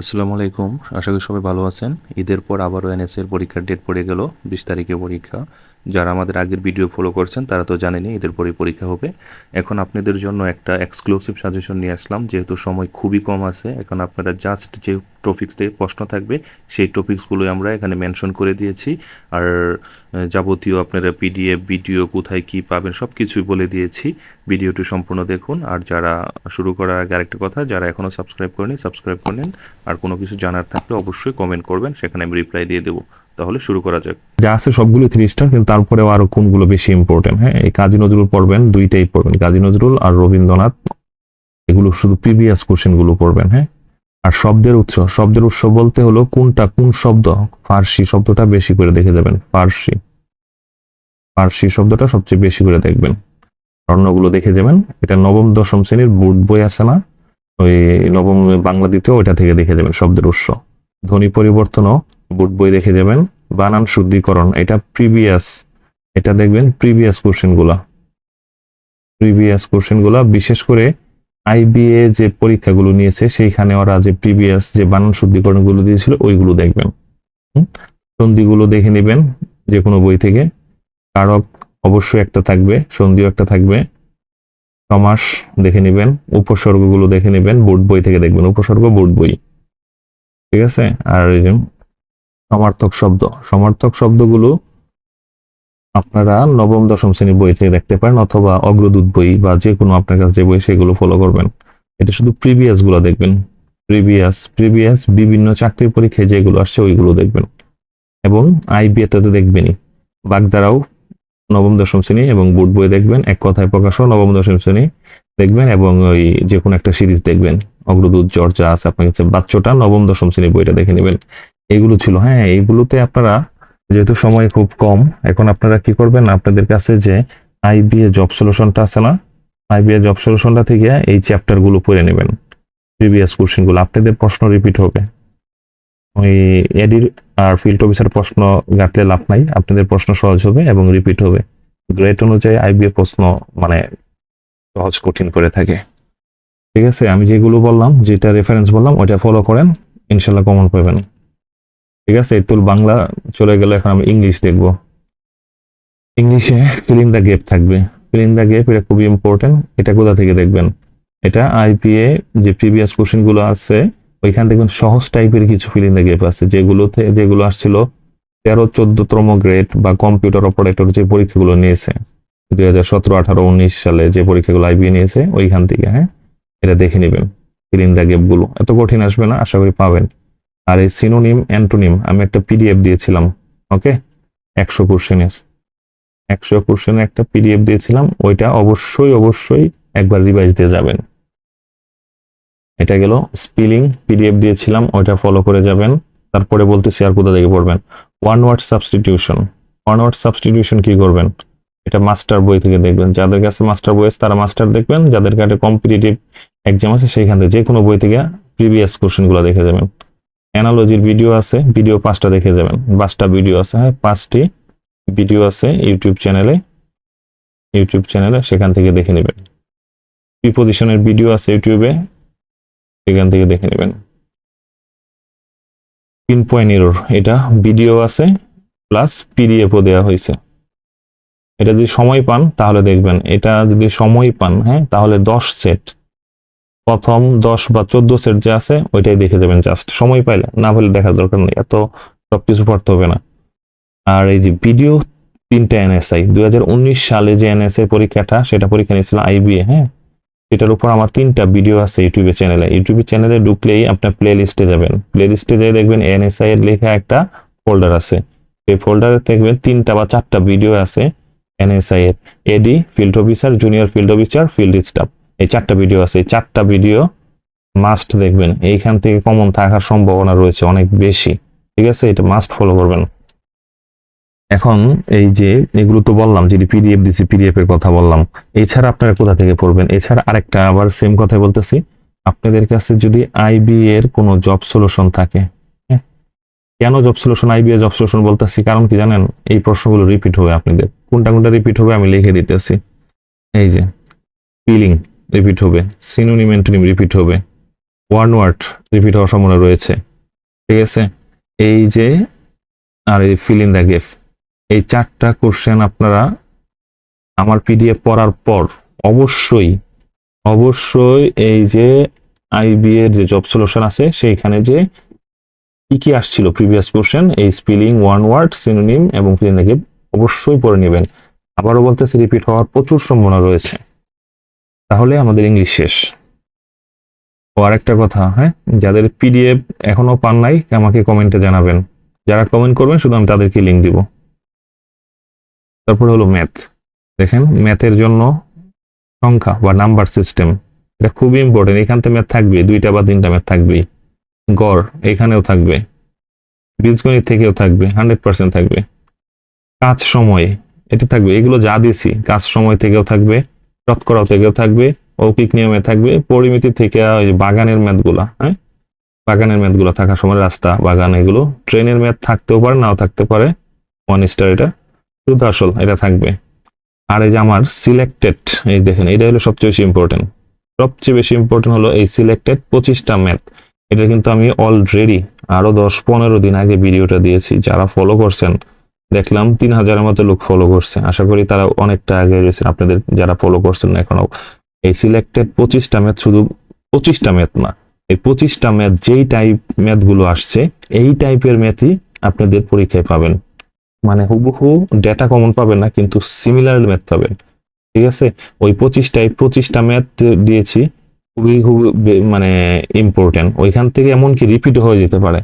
আসসালামু আলাইকুম। আশা করি সবাই ভালো আছেন। ঈদের পর আবারও এনএসএর পরীক্ষার ডেট পড়ে গেল। বিশ তারিখে পরীক্ষা। যারা আমাদের আগের ভিডিও ফলো করছেন, তারা তো জানেনি এদের পরে পরীক্ষা হবে। এখন আপনাদের জন্য একটা এক্সক্লুসিভ সাজেশন নিয়ে আসলাম, যেহেতু সময় খুবই কম আছে, এখন আপনারা জাস্ট যে টপিক্স প্রশ্ন থাকবে, সেই টপিক্সগুলোই আমরা এখানে মেনশন করে দিয়েছি। আর যাবতীয় আপনারা পিডিএফ ভিডিও কোথায় কি পাবেন সব কিছুই বলে দিয়েছি। ভিডিওটি সম্পূর্ণ দেখুন। আর যারা শুরু করার আগে আরেকটা কথা, যারা এখনও সাবস্ক্রাইব করেনি সাবস্ক্রাইব করে নিন। আর কোনো কিছু জানার থাকলে অবশ্যই কমেন্ট করবেন, সেখানে আমি রিপ্লাই দিয়ে দেবো। তাহলে শুরু করা যাক। যা আছে সবগুলো থ্রি স্টার কিন্তু তারপরেও আরও কোনগুলো বেশি ইম্পর্টেন্ট হ্যাঁ? এই কাজী নজরুল পড়বেন, দুইটাই পড়বেন, কাজী নজরুল আর রবীন্দ্রনাথ। এগুলো শুধু প্রিভিয়াস কোশ্চেনগুলো পড়বেন হ্যাঁ? আর শব্দের উৎস শব্দের উৎস বলতে হলো কোনটা, কোন শব্দ? ফার্সি শব্দটা বেশি করে দেখে যাবেন, ফার্সি। ফার্সি শব্দটা সবচেয়ে বেশি করে দেখবেন। অন্যগুলো দেখে যাবেন, এটা নবম, দশম শ্রেণির বোর্ড বই আছে না? ওই নবম, বাংলা দ্বিতীয়, ওইটা থেকে দেখে যাবেন শব্দের উৎস। ধ্বনি পরিবর্তনও বোর্ড বই দেখে যাবেন। বানান শুদ্ধিকরণ, এটা প্রিভিয়াস এটা দেখবেন প্রিভিয়াস কোশ্চেনগুলা। প্রিভিয়াস কোশ্চেনগুলা, বিশেষ করে আইবিএ যে পরীক্ষাগুলো নিয়েছে, সেইখানে ওরা যে প্রিভিয়াস যে বানান শুদ্ধিকরণগুলো দিয়েছিল, ওইগুলো দেখবেন। সন্ধিগুলো দেখে নেবেন যে কোনো বই থেকে। কারক অবশ্যই একটা থাকবে, সন্ধিও একটা থাকবে। সমাস দেখে নেবেন, উপসর্গগুলো দেখে নেবেন, বোর্ড বই থেকে দেখবেন, উপসর্গ, বোর্ড বই। ঠিক আছে? আর সমার্থক শব্দ। সমার্থক শব্দগুলো আপনারা নবম, দশম শ্রেণির বই থেকে দেখতে পারেন অথবা অগ্রদূত বই বা যে কোনো আপনার কাছে যে বই, সেগুলো ফলো করবেন। এটা শুধু প্রিভিয়াসগুলো দেখবেন। প্রিভিয়াস প্রিভিয়াস বিভিন্ন চাকরির পরীক্ষায় যেগুলো আসছে ওইগুলো দেখবেন। এবং আইবিএটাতে দেখবেনই। বাগদারাও নবম, দশম শ্রেণি এবং বুট বই দেখবেন। এক কথায় প্রকাশও নবম, দশম শ্রেণি দেখবেন এবং ওই যে কোনো একটা সিরিজ দেখবেন। অগ্রদূত চর্চা আছে আপনার কাছে। বাচ্চাটা নবম, দশম শ্রেণির বইটা দেখে নেবেন। এইগুলো ছিল। হ্যাঁ এইগুলোতে আপনারা যেহেতু সময় খুব কম, এখন আপনারা কি করবেন? আপনাদের কাছে যে আইবিএ জব সলিউশনটা আছে না, আইবিএ জব সলিউশনটা থেকে এই চ্যাপ্টারগুলো পড়ে নেবেন, প্রিভিয়াস কোশ্চেনগুলো আপনাদের প্রশ্ন রিপিট হবে। ওই এডির আর ফিল্ড অফিসার প্রশ্ন ঘাটলে লাভ নাই, আপনাদের প্রশ্ন সহজ হবে এবং রিপিট হবে। গ্রেড অনুযায়ী আইবিএ প্রশ্ন মানে সহজ কঠিন করে থাকে। ঠিক আছে, আমি যেগুলো বললাম, যেটা রেফারেন্স বললাম, ওইটা ফলো করেন ইনশাল্লাহ কমন পাবেন। ঠিক আছে তুল বাংলা চলে গেলে, এখন আমি ইংলিশ দেখব। ইংলিশে ফিলিং দ্য গেপ থাকবে। ফিলিং দ্য গেপ এটা খুবই ইম্পর্টেন্ট এটা কোথা থেকে দেখবেন? এটা আইপিএ যে প্রিভিয়াস কোশ্চেনগুলো আছে, ওইখান দেখবেন সহজ টাইপের কিছু ফিলিং দ্য গেপ আছে, যেগুলোতে, যেগুলো আসছিল তেরো চোদ্দতম গ্রেড বা কম্পিউটার অপারেটর যে পরীক্ষাগুলো নিয়েছে, দুই হাজার সতেরো আঠারো উনিশ সালে যে পরীক্ষাগুলো আইবিএ নিয়েছে, ওইখান থেকে হ্যাঁ? এটা দেখে নেবেন ফিলিং দ্য গেপগুলো। এত কঠিন আসবে না, আশা করি পাবেন। আর এই সিনোনিম অ্যান্টোনিম আমি একটা পিডিএফ দিয়েছিলাম ওকে একশো কোশ্চেনের একশো কোশ্চেনের একটা পিডিএফ দিয়েছিলাম, ওইটা অবশ্যই অবশ্যই একবার রিভাইজ দিয়ে যাবেন। এটা গেল স্পিলিং পিডিএফ দিয়েছিলাম, ওইটা ফলো করে যাবেন, তারপরে বলতেছি আর কোথা থেকে পড়বেন। One word substitution one word substitution কি করবেন? এটা মাস্টার বই থেকে দেখবেন। যাদের কাছে মাস্টার বই আছে, তারা মাস্টার দেখবেন, যাদের কাছে কম্পিটিটিভ এক্সাম আছে, সেইখান থেকে যে কোনো বই থেকে প্রিভিয়াস কোশ্চেনগুলো দেখে যাবেন। অ্যানালজির ভিডিও আছে, ভিডিও পাঁচটা দেখে যাবেন। পাঁচটা ভিডিও আছে হ্যাঁ পাঁচটি ভিডিও আছে ইউটিউব চ্যানেলে। ইউটিউব চ্যানেলে সেখান থেকে দেখে নেবেন। প্রিপোজিশনের ভিডিও আছে ইউটিউবে, সেখান থেকে দেখে নেবেন। পিন পয়েন্ট এরর এটা ভিডিও আছে প্লাস পিডিএফও দেওয়া হয়েছে। এটা যদি সময় পান, তাহলে দেখবেন। এটা যদি সময় পান হ্যাঁ তাহলে দশ সেট প্রথম দশ বা চোদ্দ সেট যে আছে, ওইটাই দেখে যাবেন জাস্ট সময় পাইলে, না হলে দেখার দরকার নেই, এত সব কিছু পড়তে হবে না। আর এই যে ভিডিও তিনটা এনএসআই দুই হাজার উনিশ সালে যে এনএসআই পরীক্ষাটা, সেটা পরীক্ষা নিয়েছিল আইবিএ হ্যাঁ? এটার উপর আমার তিনটা ভিডিও আছে ইউটিউবে চ্যানেলে ইউটিউবে চ্যানেলে ঢুকলেই আপনার প্লে লিস্টে যাবেন। প্লে লিস্টে যেয়ে দেখবেন এনএসআই এর লেখা একটা ফোল্ডার আছে। এই ফোল্ডারে দেখবেন তিনটা বা চারটা ভিডিও আছে এনএসআই এর। AD field officer junior field officer field staff এই চারটা ভিডিও আছে। এই চারটা ভিডিও মাস্ট দেখবেন। এইখান থেকে কমন থাকার সম্ভাবনা রয়েছে অনেক বেশি। ঠিক আছে? এটা মাস্ট ফলো করবেন। এখন এই যে এগুলো তো বললাম যে পিডিএফ ডিসি পিডিএফ এর কথা বললাম, এছাড়া আপনারা কোথা থেকে পড়বেন? এছাড়া আরেকটা আবার সেম কথাই বলতেছি। আপনাদের কাছে যদি আইবি এর কোনো জব সলিউশন থাকে হ্যাঁ? কেন জব সলিউশন আইবি এর জব সলিউশন বলতেছি? কারণ কি জানেন? এই প্রশ্নগুলো রিপিট হবে আপনাদের। কোনটা কোনটা রিপিট হবে আমি লিখে দিতেছি। এই যে ফিলিং রিপিট হবে সিনোনিম অ্যান্টোনিম রিপিট হবে ওয়ান ওয়ার্ড রিপিট হওয়ার সম্ভাবনা রয়েছে, ঠিক আছে? এই যে, আর এই ফিল ইন দ্য গেফ এই চারটা কোশ্চেন আপনারা আমার পিডিএফ পড়ার পর অবশ্যই অবশ্যই এই যে আইবি এর যে জব সলিউশন আছে, সেইখানে যে কি কি আসছিল প্রিভিয়াস কোশ্চেন এই স্পেলিং ওয়ান ওয়ার্ড সিনোনিম এবং ফিল ইন দ্য গেপ অবশ্যই পড়ে নেবেন। আবারও বলতেছি রিপিট হওয়ার প্রচুর সম্ভাবনা রয়েছে। তাহলে আমাদের ইংলিশ শেষ। ও আরেকটা কথা হ্যাঁ? যাদের পিডিএফ এখনও পান নাই, আমাকে কমেন্টে জানাবেন। যারা কমেন্ট করবেন, শুধু আমি তাদেরকে লিঙ্ক দিব। তারপরে হলো ম্যাথ দেখেন ম্যাথের জন্য সংখ্যা বা নাম্বার সিস্টেম এটা খুবই ইম্পর্টেন্ট এখান থেকে ম্যাথ থাকবে, দুইটা বা তিনটা ম্যাথ থাকবেই। গড়, এখানেও থাকবে। বীজগণিত থেকেও থাকবে হান্ড্রেড পার্সেন্ট থাকবে। কাজ সময়, এটা থাকবে। এগুলো যা দিছি, কাজ সময় থেকেও থাকবে। শতকরা থেকেও থাকবে অৌকিক নিয়মে থাকবে, পরিমিতি থেকে ওই বাগানের ম্যাথগুলা হ্যাঁ? বাগানের ম্যাথগুলো থাকার সময় রাস্তা, বাগান এগুলো ট্রেনের ম্যাথ থাকতেও পারে, নাও থাকতে পারে। ওয়ান স্টার এটা শুধু আসল এটা থাকবে। আর এই যে আমার সিলেক্টেড এই দেখেন, এটা হলো সবচেয়ে বেশি ইম্পর্টেন্ট সবচেয়ে বেশি ইম্পর্টেন্ট হলো এই সিলেক্টেড পঁচিশটা ম্যাথ এটা কিন্তু আমি অলরেডি আরও দশ পনেরো দিন আগে ভিডিওটা দিয়েছি, যারা ফলো করছেন দেখলাম তিন হাজারের মতো লোক ফলো করছে। আশা করি তারা অনেকটা আগে রয়েছেন আপনাদের যারা ফলো করছেন এখনও এই সিলেক্টেড পঁচিশটা ম্যাথ শুধু পঁচিশটা ম্যাথ না, এই পঁচিশটা ম্যাথ যেই টাইপ ম্যাথগুলো আসছে, এই টাইপের ম্যাথই আপনাদের পরীক্ষায় পাবেন। মানে হুবহু ডেটা কমন পাবেন না, কিন্তু সিমিলার ম্যাথ পাবেন। ঠিক আছে? ওই পঁচিশটাই পঁচিশটা ম্যাথ দিয়েছি, খুবই খুবই বে- মানে ইম্পর্টেন্ট ওইখান থেকে এমনকি রিপিট হয়ে যেতে পারে।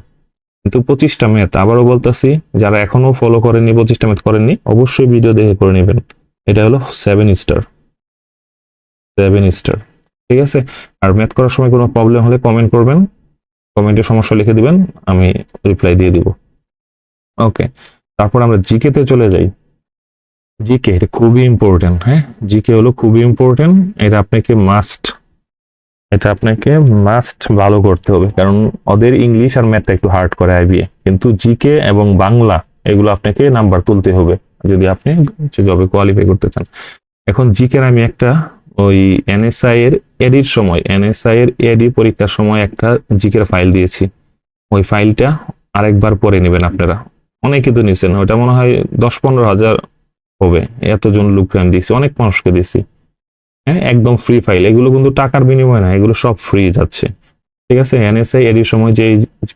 কিন্তু পঁচিশটা ম্যাথ আবারও বলতেছি, যারা এখনও ফলো করেননি, পঁচিশটা ম্যাথ করেননি, অবশ্যই ভিডিও দেখে করে নেবেন। এটা হলো সেভেন স্টার সেভেন স্টার ঠিক আছে? আর ম্যাথ করার সময় কোনো প্রবলেম হলে কমেন্ট করবেন। কমেন্টে সমস্যা লিখে দিবেন, আমি রিপ্লাই দিয়ে দিব। ওকে তারপর আমরা জিকে তে চলে যাই। জিকে এটা খুবই ইম্পর্টেন্ট হ্যাঁ? জিকে হলো খুবই ইম্পর্টেন্ট এটা আপনাকে মাস্ট এটা আপনাকে মাস্ট ভালো করতে হবে। কারণ ওদের ইংলিশ আর ম্যাথটা একটু হার্ড করে আইবিএ কিন্তু জিকে এবং বাংলা, এগুলো আপনাকে নাম্বার তুলতে হবে, যদি আপনি জবে কোয়ালিফাই করতে চান। এখন জিকের আমি একটা ওই এনএসআই এর এডির সময় এনএসআই এর এডি পরীক্ষার সময় একটা জিকের ফাইল দিয়েছি। ওই ফাইলটা আরেকবার পরে নেবেন আপনারা। অনেকে তো নিয়েছেন ওটা মনে হয় দশ পনেরো হাজার হবে। এতজন লোককে আমি দিয়েছি অনেক মানুষকে দিয়েছি হ্যাঁ একদম ফ্রি ফাইল এগুলো কিন্তু টাকার বিনিময় না, এগুলো সব ফ্রি যাচ্ছে। ঠিক আছে? এনএসআই এডির সময় যে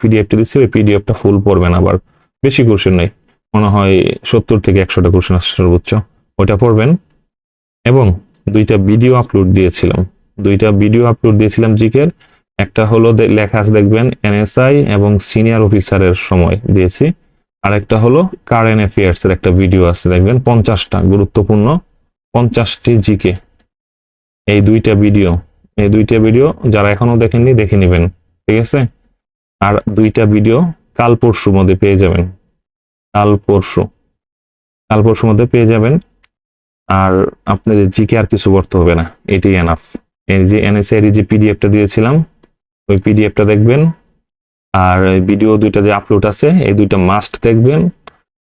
পিডিএফটা দিচ্ছি, ওই পিডিএফটা ফুল পড়বেন আবার। বেশি কোশ্চেন নেই। মনে হয় সত্তর থেকে একশোটা কোশ্চেন আসছে সর্বোচ্চ। ওইটা পড়বেন। এবং দুইটা ভিডিও আপলোড দিয়েছিলাম। দুইটা ভিডিও আপলোড দিয়েছিলাম জিকের। একটা হলো লেখা আছে দেখবেন এনএসআই এবং সিনিয়র অফিসারের সময় দিয়েছি। আর একটা হলো কারেন্ট অ্যাফেয়ার্স এর একটা ভিডিও আছে দেখবেন। পঞ্চাশটা, গুরুত্বপূর্ণ। পঞ্চাশটি জিকে। এই দুইটা ভিডিও এই দুইটা ভিডিও যারা এখনও দেখেননি, দেখে নেবেন, ঠিক আছে? আর দুইটা ভিডিও কাল পরশুর মধ্যে পেয়ে যাবেন। কাল পরশু, কাল পরশুর মধ্যে পেয়ে যাবেন। আর আপনাদের জিকে আর কিছু করতে হবে না, এটি এনাফ এই যে এনএসএ এর যে পিডিএফটা দিয়েছিলাম, ওই পিডিএফটা দেখবেন। আর ভিডিও দুইটা যে আপলোড আছে, এই দুইটা মাস্ট দেখবেন।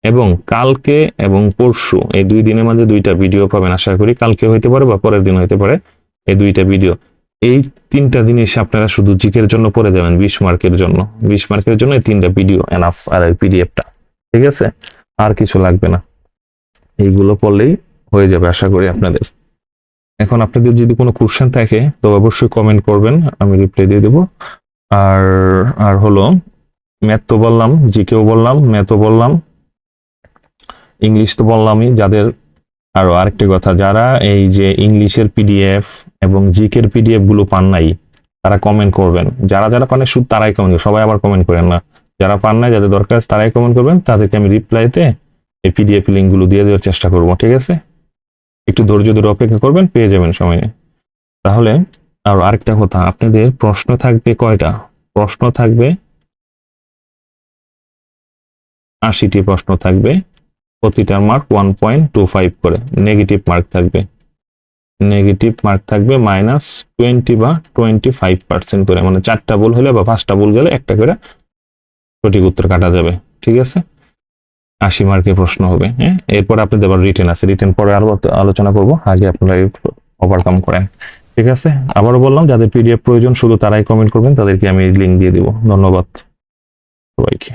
এবং কালকে এবং পরশু, এই দুই দিনের মাঝে দুইটা ভিডিও পাবেন, আশা করি কালকে হইতে পারে বা পরের দিন হইতে পারে। এই দুইটা ভিডিও এই তিনটা জিনিস আপনারা শুধু জিকের জন্য পড়ে যাবেন বিশ মার্কের জন্য। বিশ মার্কের জন্য এই তিনটা ভিডিও এনাফ আর এই পিডিএফটা ঠিক আছে? আর কিছু লাগবে না। এইগুলো পড়লেই হয়ে যাবে, আশা করি আপনাদের। এখন আপনাদের যদি কোনো কোশ্চেন থাকে, তো অবশ্যই কমেন্ট করবেন, আমি রিপ্লাই দিয়ে দেবো। আর আর হলো ম্যাথ তো বললাম, জিকেও বললাম ম্যাথও বললাম, ইংলিশ তো বললামই, যাদের আরও আরেকটি কথা, যারা এই যে ইংলিশের পিডিএফ এবং জিকের পিডিএফগুলো পান নাই, তারা কমেন্ট করবেন। যারা যারা পান শুধু তারাই কমেন্ট সবাই আবার কমেন্ট করেন না। যারা পান নাই, যাদের দরকার আছে, তারাই কমেন্ট করবেন। তাদেরকে আমি রিপ্লাইতে এই পিডিএফ লিঙ্কগুলো দিয়ে দেওয়ার চেষ্টা করব, ঠিক আছে? একটু ধৈর্য ধরে অপেক্ষা করবেন, পেয়ে যাবেন সময় তাহলে আর আরেকটা কথা, আপনাদের প্রশ্ন থাকবে কয়টা? প্রশ্ন থাকবে আশিটি প্রশ্ন থাকবে। প্রতিটার mark one point two five করে। নেগেটিভ মার্ক থাকবে। নেগেটিভ মার্ক থাকবে মাইনাস টোয়েন্টি বা টোয়েন্টি ফাইভ পার্সেন্ট করে। মানে চারটা ভুল হলে বা পাঁচটা ভুল গেলে একটা করে সঠিক উত্তর কাটা যাবে। ঠিক আছে? আশি মার্কের প্রশ্ন হবে হ্যাঁ? এরপর আপনাদের আবার রিটেন আছে। রিটেন পরে আরও আলোচনা করব। আগে আপনারা ওভারকাম করেন। ঠিক আছে? আবারও বললাম, যাদের পিডিএফ প্রয়োজন শুধু তারাই কমেন্ট করবেন। তাদেরকে আমি লিঙ্ক দিয়ে দিব। ধন্যবাদ সবাইকে।